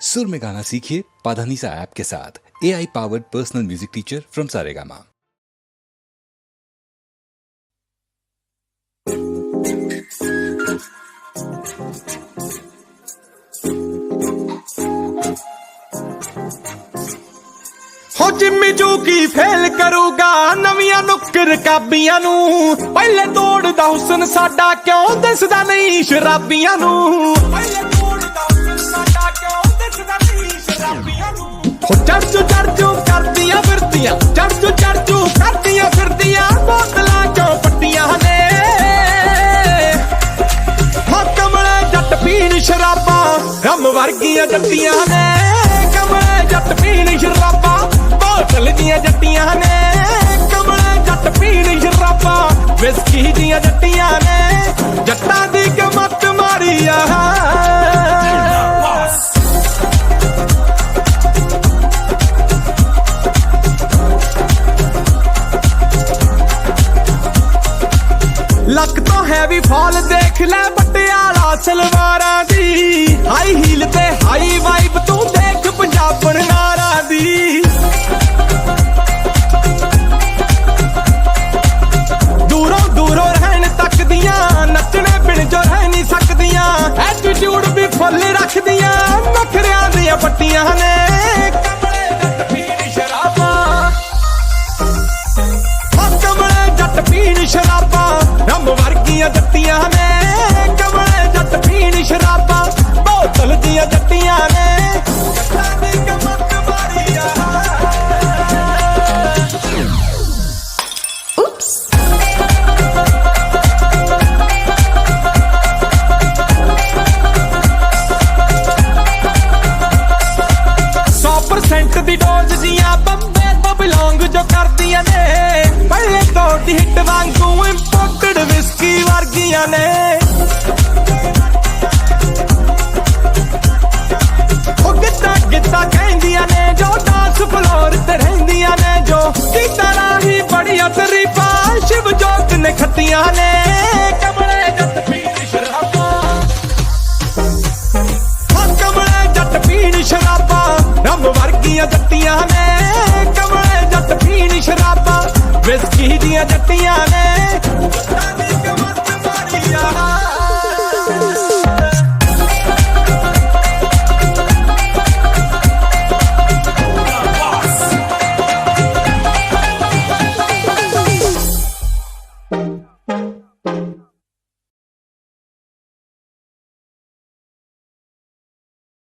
सुर में गाना सीखिए पाधानीसा ऐप के साथ A I powered personal music teacher from Saregama ਹੋ ਜਿੰਮੀ ਜੂਗੀ ਫੇਲ ਕਰੂਗਾ ਨਵੀਆਂ ਨੁੱਕਰ ਕਾਬੀਆਂ ਨੂੰ ਪਹਿਲੇ ਤੋੜਦਾ ਹੁਸਨ ਸਾਡਾ ਕਿਉਂ ਦਿਸਦਾ ਨਹੀਂ ਸ਼ਰਾਬੀਆਂ ਨੂੰ ਪਹਿਲੇ ਰਮ ਵਰਗੀਆਂ ਜੱਟੀਆਂ ਨੇ, ਕਮਲੇ ਜੱਟ ਪੀਣ ਸ਼ਰਾਬਾਂ ਬੋਤਲ ਦੀਆਂ ਜੱਟੀਆਂ ਨੇ, ਕਮਲੇ ਜੱਟ ਪੀਣ ਸ਼ਰਾਬਾਂ, ਵਿਸਕੀ ਦੀਆਂ ਜੱਟੀਆਂ ਨੇ, ਜੱਟਾਂ ਦੀ ਕਮਤ ਮਾਰੀ ਆ। ਲੱਕ ਤੋਂ ਹੈਵੀ ਫਾਲ ਦੇਖ ਲੈ ਪਟਿਆਲਾ ਸਲਵਾਰਾਂ ਦੀ। ਵਰਗੀਆਂ ਜੱਟੀਆਂ ਨੇ ਵਿਸਕੀ ਨੇ। ਉਹ ਗਿੱਤਾ ਗਿੱਤਾ ਕਹਿੰਦੀਆਂ ਨੇ, ਜੋ ਡਾਂਸ ਫਲੋਰ ਤੇ ਰਹਿੰਦੀਆਂ ਨੇ, ਜੋ ਕੀ ਤਰ੍ਹਾਂ ਹੀ ਬੜੀਆਂ ਤਰੀਫਾਂ ਸ਼ਿਵ ਜੋਤ ਨੇ ਖੱਟੀਆਂ ਨੇ। ਕਮਲੇ ਜੱਟ ਪੀਣ ਸ਼ਰਾਬਾਂ। ਹਾਂ, ਕਮਲੇ ਜੱਟ ਪੀਣ ਸ਼ਰਾਬਾਂ, ਰੰਮ ਵਰਗੀਆਂ ਜੱਟੀਆਂ ਨੇ। ਕਮਲੇ ਜੱਟ ਪੀਣ ਸ਼ਰਾਬਾਂ, ਵਿਸਕੀ ਦੀਆਂ ਜੱਟੀਆਂ